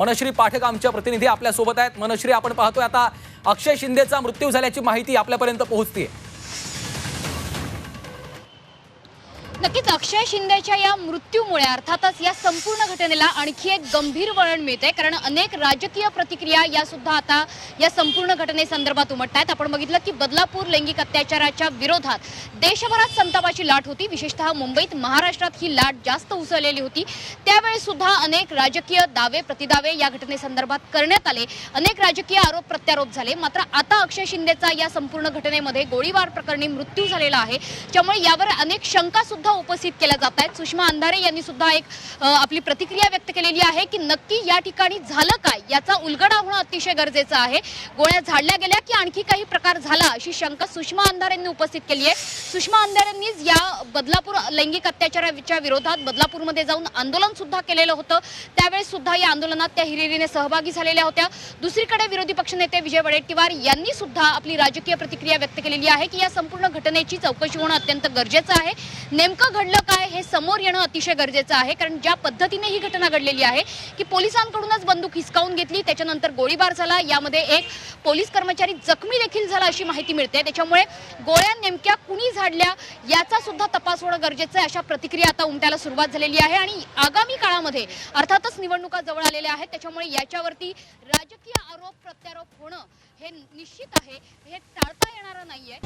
मनश्री पाठक आमच्या प्रतिनिधी आपल्यासोबत आहेत. मनश्री आपण पाहतोय आता अक्षय शिंदेचा मृत्यू झाल्याची माहिती आपल्यापर्यंत पोहोचते नक्कीच अक्षय शिंदेच्या या मृत्यूमुळे अर्थातच या संपूर्ण घटनेला आणखी एक गंभीर वळण मिळते कारण अनेक राजकीय प्रतिक्रिया या सुद्धा आता या संपूर्ण घटनेसंदर्भात उमटत आहेत आपण बघितलं की बदलापूर लैंगिक अत्याचाराच्या विरोधात देशभरात संतापाची लाट होती. विशेषतः मुंबईत महाराष्ट्रात ही लाट जास्त उसळलेली होती. त्यावेळी सुद्धा अनेक राजकीय दावे प्रतिदावे या घटनेसंदर्भात करण्यात आले. अनेक राजकीय आरोप प्रत्यारोप झाले. मात्र आता अक्षय शिंदेचा या संपूर्ण घटनेमध्ये गोळीबार प्रकरणी मृत्यू झालेला आहे. त्यामुळे यावर अनेक शंका सुद्धा उपस्थित केल्या जात आहेत. सुषमा अंधारे यांनी सुद्धा एक आपली प्रतिक्रिया व्यक्त केलेली आहे की नक्की या ठिकाणी झालं काय? याचा उलगडा होणं अतिशय गरजेचं आहे. गोळ्या झाडल्या गेल्या की आणखी काही प्रकार झाला अशी शंका सुषमा अंधारेंनी उपस्थित केली आहे. सुषमा अंधारेंनीच या बदलापूर लैंगिक अत्याचाराच्या विरोधात बदलापूरमध्ये जाऊन आंदोलन सुद्धा केलेलं होतं. त्यावेळेस सुद्धा या आंदोलनात त्या हिरिरीने सहभागी झालेल्या होत्या. दुसरीकडे विरोधी पक्षनेते विजय वडेट्टीवार यांनी सुद्धा आपली राजकीय प्रतिक्रिया व्यक्त केलेली आहे की या संपूर्ण घटनेची चौकशी होणं अत्यंत गरजेचं आहे. नेमकं घडलं काय हे समोर येणं अतिशय गरजेचं आहे कारण ज्या पद्धतीने ही घटना घडलेली आहे की पोलिसांकडूनच बंदूक हिसकावून घेतली त्याच्यानंतर गोळीबार झाला यामध्ये एक पोलीस कर्मचारी जखमी देखील झाला अशी माहिती मिळते. त्याच्यामुळे गोळ्या नेमक्या कुणी झाडल्या याचा सुद्धा तपास होणं गरजेचं आहे अशा प्रतिक्रिया आता उमट्याला सुरुवात झालेली आहे. आणि आगामी काळामध्ये अर्थातच निवडणुका जवळ आलेल्या आहेत त्याच्यामुळे याच्यावरती राजकीय आरोप प्रत्यारोप होणं हे निश्चित आहे हे टाळता येणारं नाहीये.